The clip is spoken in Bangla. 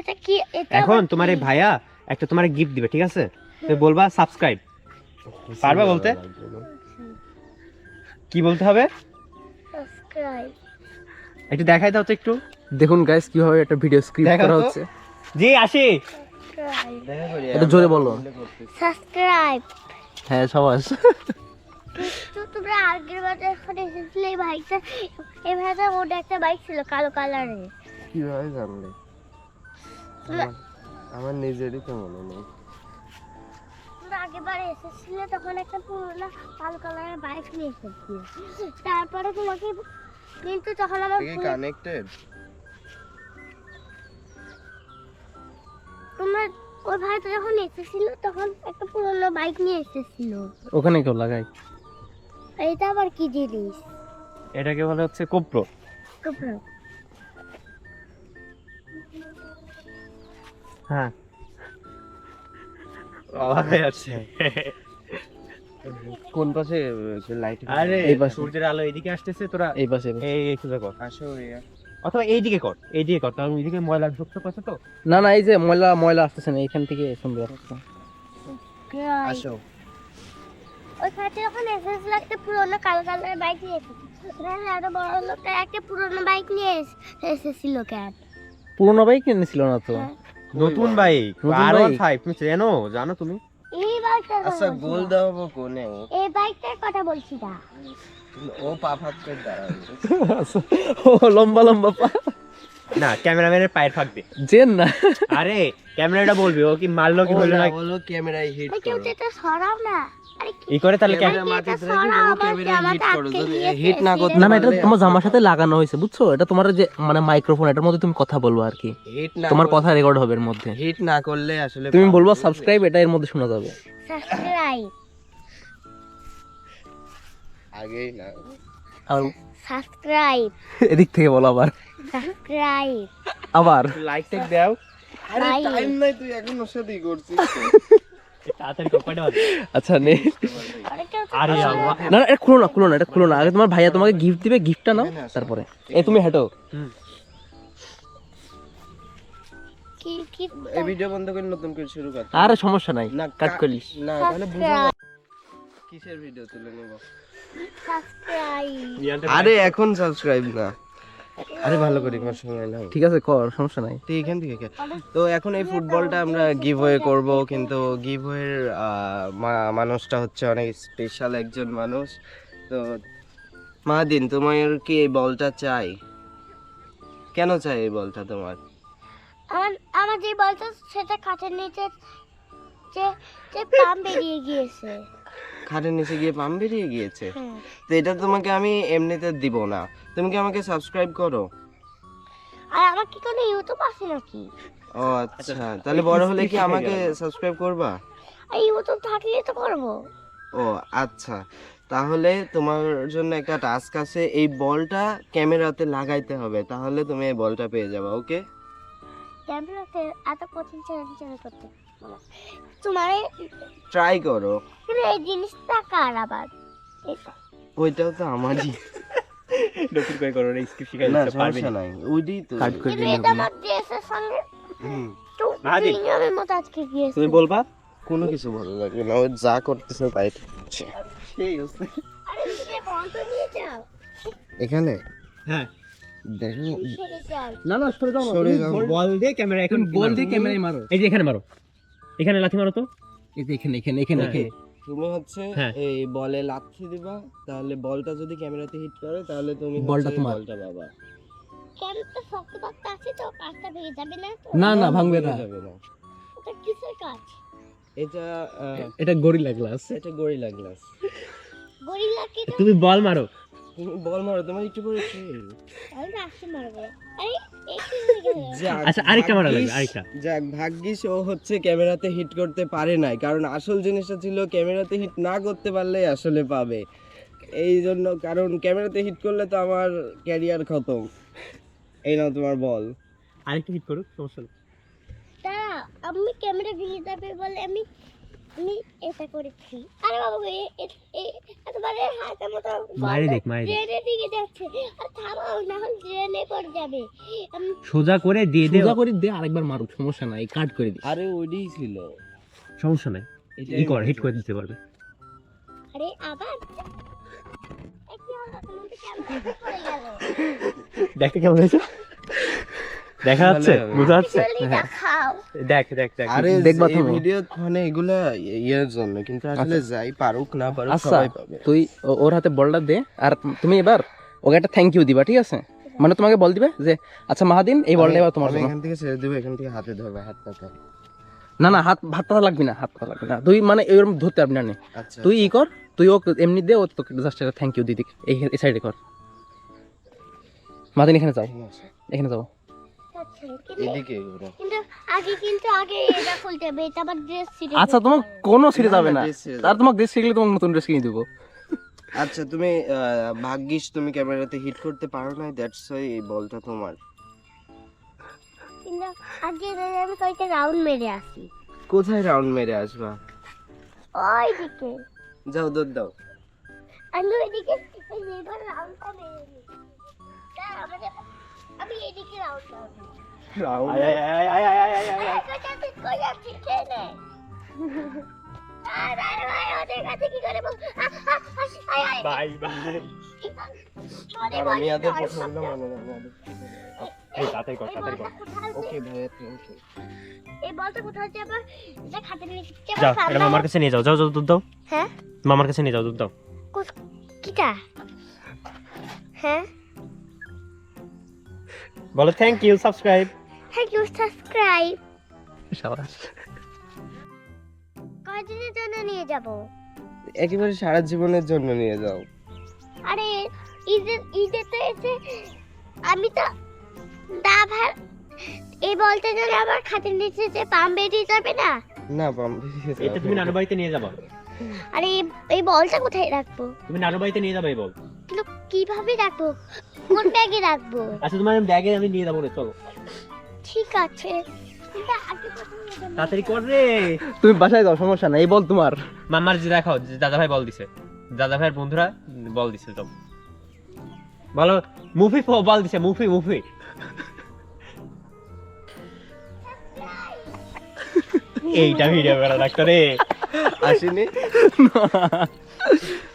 এটা কি এটা এখন তোমার এই ভাইয়া একটা তোমার গিফট দিবে ঠিক আছে? তুমি বলবা সাবস্ক্রাইব পারবা বলতে? কি বলতে হবে? Subscribe. একটু দেখাই দাও তো একটু। দেখুন গাইস কীভাবে একটা ভিডিও স্ক্রিপ্ট করা হচ্ছে। জি আসি। এটা জোরে বলো। Subscribe. হ্যাঁ সবাস তো তোমরা আগের বার যখন এসেছিলে এই বাইকটা এই ভাইটা ওটা একটা বাইক ছিল কালো কালারের কীভাবে জানলে? আমার- নিজেরই তো মনে নেই। তোমরা আগের বার এসেছিলে তখন একটা পুরোনো কালো কালারের বাইক নিয়ে এসেছিলে। তারপরে তোমাকে কিন্তু তখন আমার কানেক্টেড তোমরা ওই ভাইটা যখন এসেছিল তখন একটা পুরোনো বাইক নিয়ে এসেছিল। ওখানে কেউ লাগাই এটা আবার কি জিনিস? এটাকে বলে হচ্ছে কোপ্রো। তোমরা হ্যাঁ। কোন পাশে লাইট আরে এই পাশে। সূর্যের আলো এইদিকে আসতেছে তোরা এই পাশে এই একটু দেখো আসো অথবা এইদিকে কর এইদিকে কর কারণ এইদিকে ময়লা ঢুকতে পারছে তো। না না এই যে ময়লা ময়লা আসতেছে না এখান থেকে সুন্দর আসছে আসো। ওই ভাইটা যখন এসেছিল একটা পুরোনো কালো কালারের বাইক নিয়ে ওখানে আরও বড় লোকটা একটা পুরোনো বাইক নিয়ে এস- এসেছিল কেন পুরোনো বাইক কিনেছিল না তো? হ্যাঁ। নতুন বাইক আর ওয়ান ফাইভ তুমি চেনো? জানো তুমি? এই বাইকটা আচ্ছা গোল না। দাও কোনে এই বাইকটার কথা বলছি না। ও পা ফাঁক করে দাঁড়াবে। ও লম্বা লম্বা পা। না ক্যামেরাম্যানের পায়ের ফাঁক দে। জেন না। আরে ক্যামেরাটা বলবি ও কি মারলো কি বলল না বলো ক্যামেরায় হিট করো কেউ তো সরাও না। করে তাহলে হিট করো আটকে যদি গিয়েছে, হিট না করতে না না এটা তোমার জামার সাথে লাগানো হয়েছে বুঝছ? এটা তোমার যে মানে মাইক্রোফোন এটার মধ্যে তুমি কথা বলব আর কি। না তোমার কথা রেকর্ড হবে এর মধ্যে। হিট না করলে আসলে তুমি বলব সাবস্ক্রাইব এটা এর মধ্যে শোনা যাবে। সাবস্ক্রাইব আগেই না। আর সাবস্ক্রাইব এদিক থেকে বলো আবার। সাবস্ক্রাইব আবার। লাইক টেক দাও। আরে টাইম নাই তুই এখন ওর সাথেই করছিস। আচ্ছা নে। সরাও। আল্লাহ না না এটা খুলো না খুলো না এটা খুলো না। আগে তোমার ভাইয়া তোমাকে গিফট দিবে গিফটটা নাও তারপরে। এই তুমি হেঁটো। কি কি? এই ভিডিও বন্ধ করে নতুন করে শুরু কর। আরে সমস্যা নাই। না কাট না তাহলে বুঝো কিসের ভিডিও তুলে নেব? সাবস্ক্রাইব আরে এখন সাবস্ক্রাইব না। আরে ভালো করি সময় না ঠিক আছে কর সমস্যা নাই। তুই এখান থেকে তো এখন এই ফুটবলটা আমরা গিভওয়ে করব কিন্তু গিভওয়ের মানুষটা হচ্ছে অনেক স্পেশাল একজন মানুষ। তো মাহাদিন তোমার কি এই বলটা চাই? কেন চাই এই বলটা তোমার? আমার আমার যে বলটা সেটা কাঠের নিচে যে যে পাম বেরিয়ে গিয়েছে। খাটের নিচে গিয়ে পাম বেরিয়ে গিয়েছে। তো এটা তোমাকে আমি এমনিতে দিব না। তুমি কি আমাকে সাবস্ক্রাইব করো? আর আমার কি কোনো ইউটিউব আছে নাকি? ও আচ্ছা। তাহলে বড় হলে কি আমাকে সাবস্ক্রাইব করবা? আর ইউটিউব থাকলে তো করব। ও আচ্ছা। তাহলে তোমার জন্য একটা টাস্ক আছে এই বলটা ক্যামেরাতে লাগাইতে হবে। তাহলে তুমি এই বলটা পেয়ে যাবে ওকে ক্যামেরাতে এত কঠিন চ্যালেঞ্জ করতে। তোমার ট্রাই করো। এই জিনিসটা কার আবার? ওইটাও তো আমারই। নতুন করে করো স্ক্রিপ্ট শিখাই না সমস্যা নাই ওইটাই তো। কাট করে কিন্তু এটা আমার ড্রেসের সঙ্গে মাহাদি। প্রিমিয়ামের মতো আজকে গিয়েছে। তুমি বলবা? কোনো কিছু ভালো লাগবে না ও যা করতেছে তাই হচ্ছে আরে তুমি বন্ধ নিয়ে যাও। এখানে? হ্যাঁ। দেখো। না না সরে যাও সরে যাও। বল দিয়ে ক্যামেরা এখন বল দিয়ে ক্যামেরায় মারো। এই যে এখানে মারো। এখানে লাথি মারো তো। এই যে এখানে এখানে এখানে হ্যাঁ। এখানে। তুমি হচ্ছে হ্যাঁ। এই বলে লাথি দিবা তাহলে বলটা যদি ক্যামেরাতে হিট করে তাহলে তুমি বলটা হচ্ছে এই তোমার। বলটা পাবা কেন তো শক্ত শক্ত আছে তো কাজটা ভেঙে যাবে না তো? না না ভাঙবে না। যাবে না। ওটা কিসের কাজ? এটা আহ, এটা গরিলা গ্লাস। এটা গরিলা গ্লাস। গরিলা কি তুমি বল মারো। তুমি বল মারো তোমার একটু পরে আমি মারবো যাক, আচ্ছা আরেকটা মারা লাগবে ভাগ্যিস- আরেকটা। যাক ভাগ্যিস ও হচ্ছে ক্যামেরাতে হিট করতে পারে নাই কারণ আসল জিনিসটা ছিল ক্যামেরাতে হিট না করতে পারলেই আসলে পাবে। এই জন্য কারণ ক্যামেরাতে হিট করলে তো আমার ক্যারিয়ার খতম। এই নাও তোমার বল। আরেকটা হিট করো সমস্যা নেই। আমি ক্যামেরা ভেঙে যাবে বলে আমি আমি এটা করেছি। আরে বাবা একেবারে হাতের মতো মারি দেখ, মারি। দিকে যাচ্ছে। আর থামাও না হলে ট্রেনে পড়ে যাবে। সোজা করে দিয়ে দে। সোজা করে দে আরেকবার মারুক সমস্যা নাই কাট করে দিস। আরে ওইটাই ছিল। সমস্যা নাই। ই কর হিট করে দিতে পারবে। আরে আবার। দেখতে কেমন হয়েছে? দেখা যাচ্ছে। বোঝা যাচ্ছে। দেখাও দেখ দেখ দেখ। আরে দেখবা এই ভিডিও মানে এগুলা ইয়ের জন্য কিন্তু আসলে যাই পারুক না পারুক আচ্ছা সবাই পাবে। তুই ওর হাতে বলটা দে আর তুমি এবার ওকে একটা থ্যাংক ইউ দিবা ঠিক আছে? মানে তোমাকে বল দিবে যে আচ্ছা মাহাদিন এই বলটা এবার তোমার এখান থেকে ছেড়ে দেবো এখান থেকে হাতে ধরবে হাত পাতা না না হাত হাত পাতা লাগবে না হাত পাতা লাগবে না। তুই মানে এরকম ধরতে পারবি না আচ্ছা তুই ই কর তুই ও এমনি দে ও তোকে জাস্ট একটা থ্যাংক ইউ দিদি এই এই সাইডে কর। মাদিন এখানে যাও। এখানে যাও। আচ্ছা, এদিকে ঘোরো। কিন্তু আগে কিন্তু আগে এটা খুলতে হবে এটা আবার ড্রেস ছিঁড়ে আচ্ছা তোমার কোনো ছিঁড়ে যাবে না। dress ছিঁড়ে তোমাকে ড্রেস শিখলে তোমাকে নতুন ড্রেস কিনে দেবো। আচ্ছা তুমি ভাগ্যিস তুমি ক্যামেরাতে হিট করতে পারো না দ্যাটস ওয়াই এই বলটা তোমার। কিন্তু আগে আমি কয়েকটা রাউন্ড মেরে আসি। কোথায় রাউন্ড মেরে আসবা? ওই দিকে যাও দৌড় দাও। আমি ওইদিকে এই যে এবার রাউন্ডটা মেরে আমি এদিকে রাউন্ড মারবো আয়, আয়, আয়, আয়, আয়, আয়, আয়, ভাই। বাই বাই মনে আর পছন্দ মনে এই তাড়াতাড়ি কর তাড়াতাড়ি কর? ওকে ভাইয়া থ্যাংক ইউ এই বলটা কোথায় আছে এটা খাতে নিয়ে যাও এটা মামার কাছে নিয়ে যাও যাও যাও দুধ দাও হ্যাঁ মামার কাছে নিয়ে যাও দুধ দাও কিটা হ্যাঁ বলো thank you subscribe thank you subscribe সাবাস। কয়দিনের জন্য নিয়ে যাব? একেবারে সারা জীবনের জন্য নিয়ে যাও। আরে ঈদের ঈদে তো এসে আমি তো দা ভার এই বলতে গেলে আমার খাতের নিচে যে পাম বেরিয়ে যাবে না? না পাম এটা তুমি নানু বাড়িতে নিয়ে যাবা। আরে এই- এই বলটা কোথায় রাখব? তুমি নানু বাড়িতে নিয়ে যাবে এই বল। কিন্তু কীভাবে রাখব? কোন ব্যাগে রাখব? আচ্ছা তোমার ব্যাগে আমি নিয়ে যাব রে চলো। ঠিক আছে? তাড়াতাড়ি কর রে। তুমি বাসায় যাও সমস্যা নাই বল তোমার। মামার যে দেখাও দাদা ভাই বল দিছে। দাদা ভাইয়ের বন্ধুরা বল দিছে সব বলো মুভি বল দিছে মুভি মুভি এইটা ভিডিও করা ডাক্তারে আসেনি?